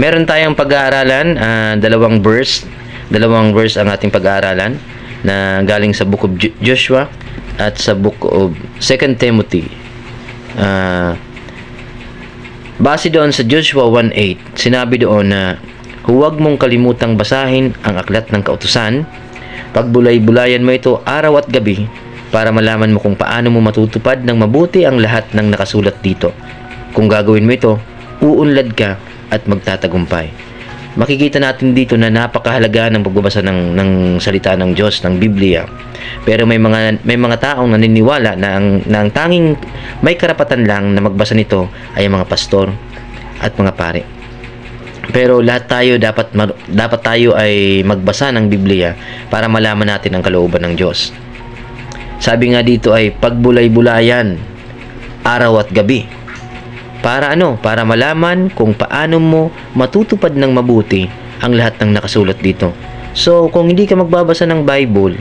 Meron tayong pag-aaralan, ah, dalawang verse, dalawang verse ang ating pag-aaralan na galing sa book of Jo- Joshua at sa book of 2 Timothy. Ah, base doon sa Joshua 1.8, sinabi doon na huwag mong kalimutang basahin ang aklat ng kautusan, pagbulay-bulayan mo ito araw at gabi para malaman mo kung paano mo matutupad ng mabuti ang lahat ng nakasulat dito. Kung gagawin mo ito, uunlad ka at magtatagumpay. Makikita natin dito na napakahalaga ng pagbabasa ng, ng salita ng Diyos, ng Biblia. Pero may mga may mga taong naniniwala na ang, na ang tanging may karapatan lang na magbasa nito ay ang mga pastor at mga pare. Pero lahat tayo dapat dapat tayo ay magbasa ng Biblia para malaman natin ang kalooban ng Diyos. Sabi nga dito ay pagbulay-bulayan araw at gabi. Para ano? Para malaman kung paano mo matutupad ng mabuti ang lahat ng nakasulat dito. So, kung hindi ka magbabasa ng Bible,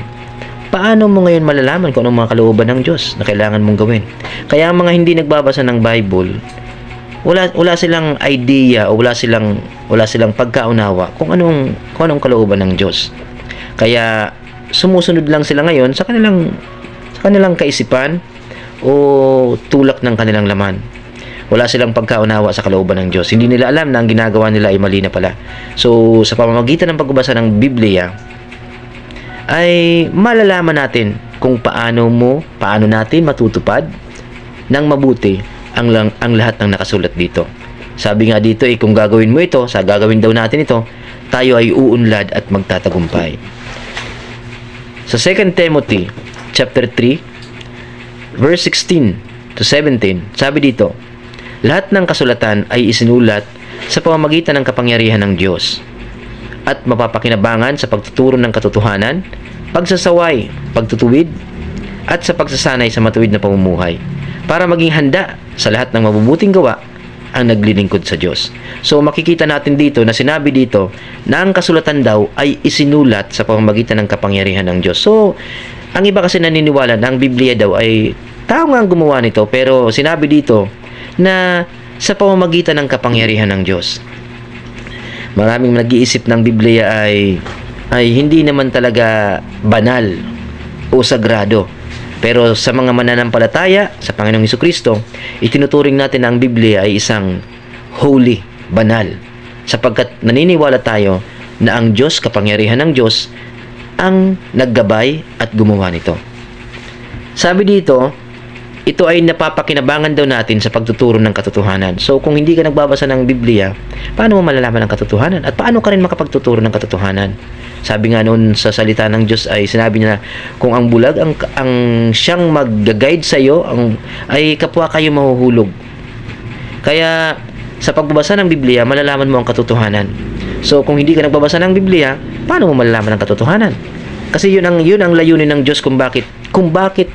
paano mo ngayon malalaman kung anong mga kalooban ng Diyos na kailangan mong gawin? Kaya ang mga hindi nagbabasa ng Bible, wala wala silang idea o wala silang wala silang pagkaunawa kung anong kung anong kalooban ng Diyos. Kaya sumusunod lang sila ngayon sa kanilang sa kanilang kaisipan o tulak ng kanilang laman. Wala silang pagkaunawa sa kalooban ng Diyos. Hindi nila alam na ang ginagawa nila ay mali na pala. So, sa pamamagitan ng pagbabasa ng Biblia, ay malalaman natin kung paano mo, paano natin matutupad ng mabuti ang, lang, ang lahat ng nakasulat dito. Sabi nga dito, eh, kung gagawin mo ito, sa gagawin daw natin ito, tayo ay uunlad at magtatagumpay. Sa 2 Timothy chapter 3 verse 16 to 17, sabi dito, lahat ng kasulatan ay isinulat sa pamamagitan ng kapangyarihan ng Diyos at mapapakinabangan sa pagtuturo ng katotohanan, pagsasaway, pagtutuwid, at sa pagsasanay sa matuwid na pamumuhay para maging handa sa lahat ng mabubuting gawa ang naglilingkod sa Diyos. So makikita natin dito na sinabi dito na ang kasulatan daw ay isinulat sa pamamagitan ng kapangyarihan ng Diyos. So ang iba kasi naniniwala na ang Biblia daw ay tao nga ang gumawa nito pero sinabi dito na sa pamamagitan ng kapangyarihan ng Diyos. Maraming nag-iisip ng Biblia ay ay hindi naman talaga banal o sagrado. Pero sa mga mananampalataya sa Panginoong Hesus Kristo, itinuturing natin na ang Biblia ay isang holy, banal. Sapagkat naniniwala tayo na ang Diyos, kapangyarihan ng Diyos, ang naggabay at gumawa nito. Sabi dito, ito ay napapakinabangan daw natin sa pagtuturo ng katotohanan. So kung hindi ka nagbabasa ng Biblia, paano mo malalaman ang katotohanan? At paano ka rin makapagtuturo ng katotohanan? Sabi nga noon sa salita ng Diyos ay sinabi niya na kung ang bulag ang, ang siyang mag-guide sa iyo ang, ay kapwa kayo mahuhulog. Kaya sa pagbabasa ng Biblia, malalaman mo ang katotohanan. So kung hindi ka nagbabasa ng Biblia, paano mo malalaman ang katotohanan? Kasi yun ang yun ang layunin ng Diyos kung bakit kung bakit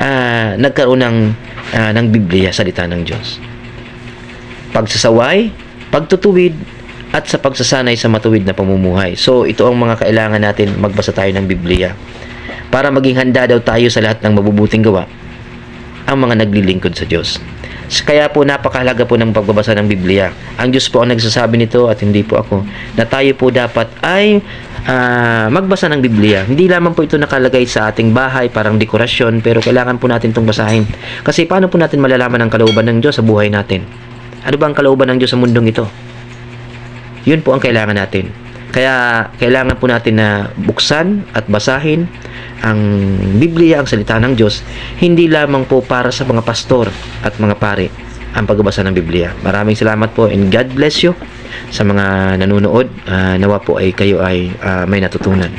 ah, nagkaroon ng ah, ng Biblia, salita ng Diyos. Pagsasaway, pagtutuwid, at sa pagsasanay sa matuwid na pamumuhay. So, ito ang mga kailangan natin magbasa tayo ng Biblia. Para maging handa daw tayo sa lahat ng mabubuting gawa ang mga naglilingkod sa Diyos. Kaya po napakahalaga po ng pagbabasa ng Biblia. Ang Diyos po ang nagsasabi nito at hindi po ako na tayo po dapat ay ah, magbasa ng Biblia. Hindi lamang po ito nakalagay sa ating bahay parang dekorasyon pero kailangan po natin itong basahin. Kasi paano po natin malalaman ang kalooban ng Diyos sa buhay natin? Ano ba ang kalooban ng Diyos sa mundong ito? Yun po ang kailangan natin. Kaya kailangan po natin na buksan at basahin ang Biblia, ang salita ng Diyos, hindi lamang po para sa mga pastor at mga pare ang pagbabasa ng Biblia. Maraming salamat po and God bless you sa mga nanonood. Ah, nawa po ay kayo ay ah, may natutunan.